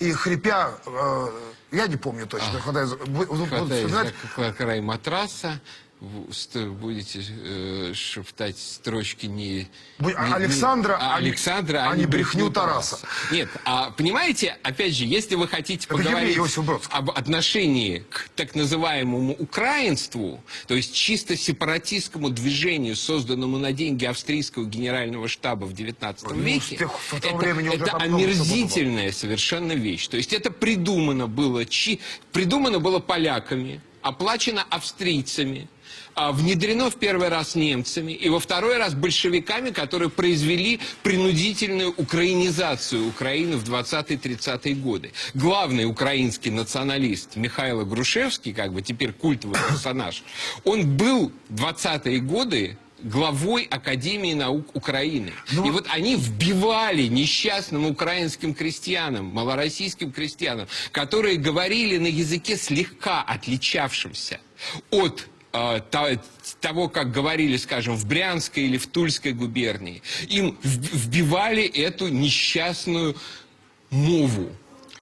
и хрипя, э, я не помню точно, хватая за- бу- будут Хватаясь вспоминать, край матраса, будете э, шептать строчки не... Бу- не- не- Александра, а а не- Александра, а не брехню Тараса. Нет, а понимаете, опять же, если вы хотите Это поговорить об отношении к так называемому украинству, то есть чисто сепаратистскому движению, созданному на деньги австрийского генерального штаба в 19 Ну, веке, тех- в то это, это омерзительная совершенно вещь. То есть это придумано было, чи- придумано было поляками, оплачено австрийцами, а, внедрено в первый раз немцами и во второй раз большевиками, которые произвели принудительную украинизацию Украины в 20-30-е годы. Главный украинский националист Михаил Грушевский, как бы теперь культовый персонаж, он был в 20-е годы главой Академии наук Украины. Ну, и вот они вбивали несчастным украинским крестьянам, малороссийским крестьянам, которые говорили на языке слегка отличавшемся от э, того, как говорили, скажем, в Брянской или в Тульской губернии, им вбивали эту несчастную мову.